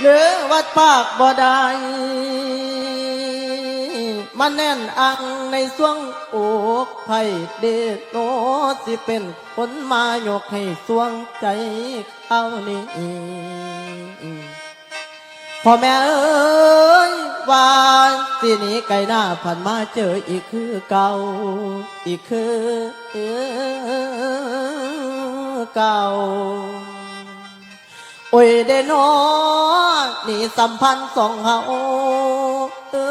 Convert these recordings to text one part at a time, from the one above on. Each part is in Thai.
หรือวัดปากบ่ได้มันแน่นอังในส่วงอกไผ่เดชโนสิเป็นผลมายกให้สวงใจเขานี้พ่อแม่เอ้ยว่าสินี้ไกลหน้าผ่านมาเจออีกคือเก่า อีกคือเก่า โอ้ยเดนอนี่สัมพันธ์สองเฮาเอ้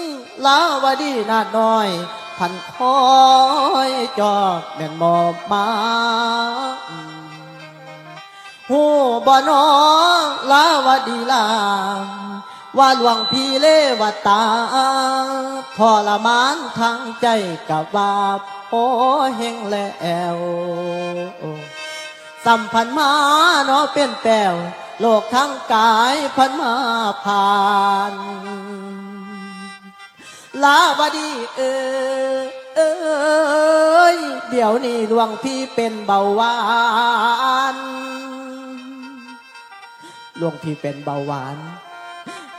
ยลาวดีนาดน้อย พันคอยจอกแม่นมอบมาหูบ่นอลาวดีลาว่าหลวงพี่เลวตาทรมานทางใจกับว่าโอ้เฮงแล้ว สัมพันมาเนาะเป็นแปลวโลกทั้งกายพันมาผ่านลาวดีเออเอยเดี๋ยวนี้หลวงพี่เป็นเบาหวานหลวงพี่เป็นเบาหวาน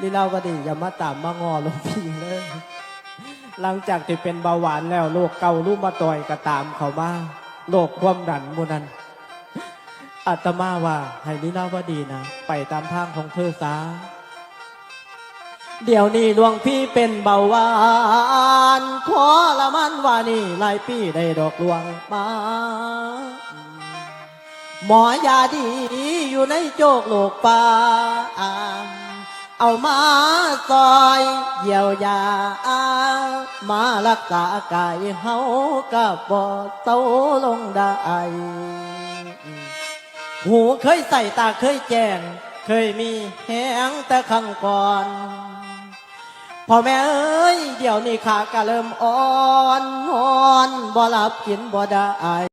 ลีลาวดีอย่ามาตามมางอหลวงพี่เลยหลังจากที่เป็นเบาหวานแล้วโรคเก่ารูมาต่อยก็ตามเขามาโรคความดันมูนัน อาตมาว่าให้ลีลาวดีนะ ไปตามทางของเธอซาเดี๋ยวนี้หลวงพี่เป็นเบาหวานขอละมันว่านี่หลายปีได้ดอกหลวงมาหมอยาดีอยู่ในโจกโลกป่าเอามาซอยเยียวยา มารักษากายเฮากับบ่เศร้าลงได้ หูเคยใส่ตาเคยแจ้งเคยมีแหงแต่ครั้งก่อนพ่อแม่เอ้ยเดี๋ยวนี้ขากะเริ่มอ่อนนอนบ่หลับกินบ่ได้